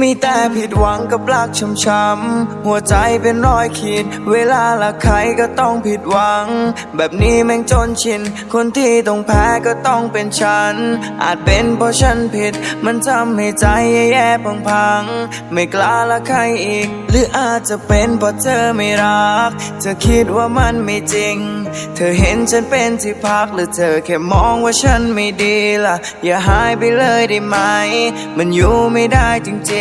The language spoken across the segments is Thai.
มีแต่ผิดหวังกับรักช้ำๆ หัวใจเป็นรอยขีด เวลาละใครก็ต้องผิดหวัง แบบนี้แม่งจนชิน คนที่ต้องแพ้ก็ต้องเป็นฉัน อาจเป็นเพราะฉันผิด มันทำให้ใจแย่ๆพังๆ ไม่กล้าละใครอีก หรืออาจจะเป็นเพราะเธอไม่รัก เธอคิดว่ามันไม่จริง เธอเห็นฉันเป็นที่พักหรือเธอแค่มองว่าฉันไม่ดีล่ะ อย่าหายไปเลยได้ไหม มันอยู่ไม่ได้จริงๆ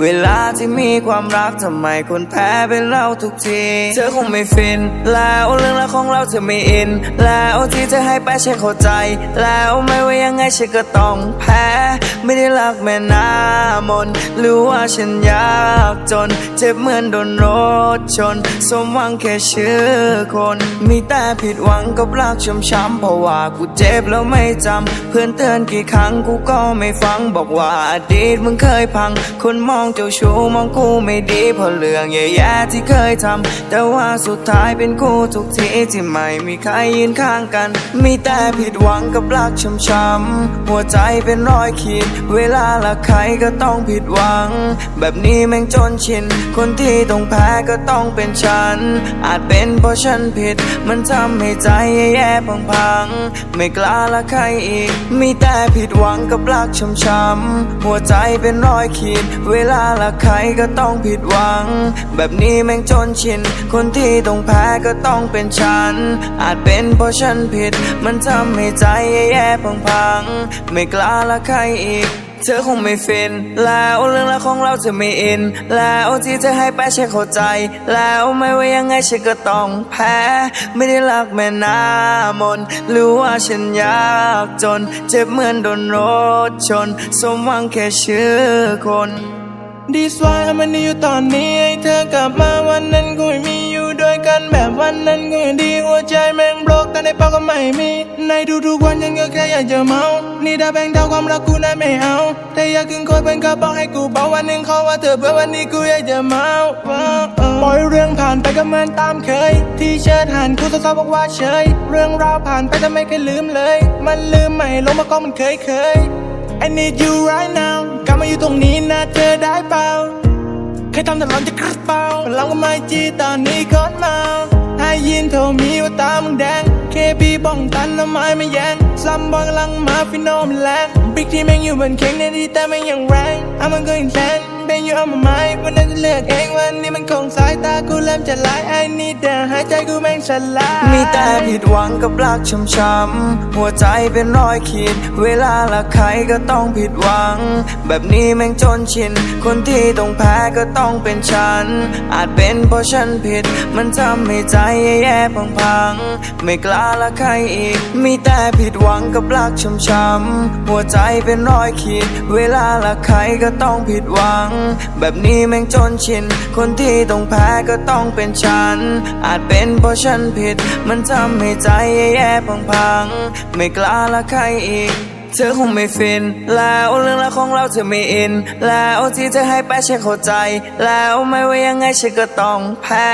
เวลาที่มีความรักทำไมคนแพ้เป็นเราทุกที เธอคงไม่ฟิน แล้วเรื่องราวของเราเธอไม่อิน แล้วที่เธอให้ไปฉันเข้าใจ แล้วไม่ว่ายังไงฉันก็ต้องแพ้ ไม่ได้รักแม่น้ำมนหรือว่าฉันยากจน เจ็บเหมือนโดนรถชน สมหวังแค่ชื่อคน มีแต่ผิดหวังกับรักช้ำๆเพราะว่ากูเจ็บแล้วไม่จำเพื่อนเตือนกี่ครั้งกูก็ไม่ฟังบอกว่าอดีตมึงเคยพังคนมองเจ้าชู้มองกูไม่ดีเพราะเรื่องแย่ๆที่เคยทำแต่ว่าสุดท้ายเป็นกูทุกทีที่ไม่มีใครยืนข้างกัน มีแต่ผิดหวังกับรักช้ำๆหัวใจเป็นรอยขีด เวลาละใครก็ต้องผิดหวัง แบบนี้แม่งจนชิน คนที่ต้องแพ้ก็ต้องเป็นฉัน อาจเป็นเพราะฉันผิด มันทำให้ใจแย่ๆพังๆไม่กล้าละใครอีก มีแต่ผิดหวังกับรักช้ำๆหัวใจเป็นรอยขีดเวลาละใครก็ต้องผิดหวัง แบบนี้แม่งจนชิน คนที่ต้องแพ้ก็ต้องเป็นฉัน อาจเป็นเพราะฉันผิด มันทำให้ใจแย่ๆพังๆ ไม่กล้าละใครอีก เธอคงไม่ฟิน แล้วเรื่องราวของเราเธอไม่อิน แล้วที่เธอให้ไปฉันเข้าใจ แล้วไม่ว่ายังไงฉันก็ต้องแพ้ ไม่ได้รักแม่น้ำมนหรือว่าฉันยากจน เจ็บเหมือนโดนรถชน สมหวังแค่ชื่อคนดีสวายมันดีอยู่ตอนนี้ให้เธอกลับมาวันนั้น กันแบบวันนั้นกูยังดีหัวใจแม่งบล็อกแต่ในเป้าก็ไม่มี ในทุกๆวันยังก็แค่อยากจะเมา นี่ถ้าแบ่งเท่าความรักกูนั้นไม่เอา แต่อยากขึ้นคอยเป็นกระบอกให้กูเบาวันหนึ่งขอว่าเธอเพื่อวันนี้กูอยากจะเมาปล่อยเรื่องผ่านไปก็เหมือนตามเคย ที่เชิดหันกูสาวบอกว่าเฉย เรื่องราวผ่านไปแต่ไม่เคยลืมเลย มันลืมไม่ลงมาก็มันเคยเคย I need you right now กลับมาอยู่ตรงนี้นะเธอได้เปล่าเคยทำแต่ร้อนจะกระเป๋าพลังก็ไม่จีตอนนี้ก่ อนมาให้ยินโทรมีว่าตามึงแดง เคบีบ้องตันน้ำไม้ไม่แยงซัมบองกำลังมาฟิโนมันแรงบิ๊กที่แม่งอยู่บนเข่งในที่แต่ไม่ยังแรงอะมันก็ยังแรง เป็นอยู่เอามาไหมวันนั้นจะเลือกเองวันนี้มันคงสายตากูเริ่มจะลาย I need แต่หายใจกูแม่งฉลาดมีแต่ผิดหวังกับรักช้ำๆหัวใจเป็นรอยขีด เวลาละใครก็ต้องผิดหวัง แบบนี้แม่งจนชิน คนที่ต้องแพ้ก็ต้องเป็นฉัน อาจเป็นเพราะฉันผิด มันทำให้ใจแย่ๆพังๆไม่กล้าละใครอีก มีแต่ผิดหวังกับรักช้ำๆหัวใจเป็นรอยขีด เวลาละใครก็ต้องผิดหวังแบบนี้แม่งจนชิน คนที่ต้องแพ้ก็ต้องเป็นฉัน อาจเป็นเพราะฉันผิด มันทำให้ใจแย่ๆพังๆ ไม่กล้าละใครอีกเธอคงไม่ฟิน แล้วเรื่องราวของเราเธอไม่อิน แล้วที่เธอให้ไปฉันเข้าใจ แล้วไม่ว่ายังไงฉันก็ต้องแพ้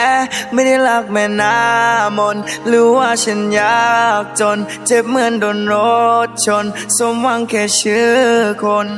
ไม่ได้รักแม่น้ำมนหรือว่าฉันยากจน เจ็บเหมือนโดนรถชน สมหวังแค่ชื่อคน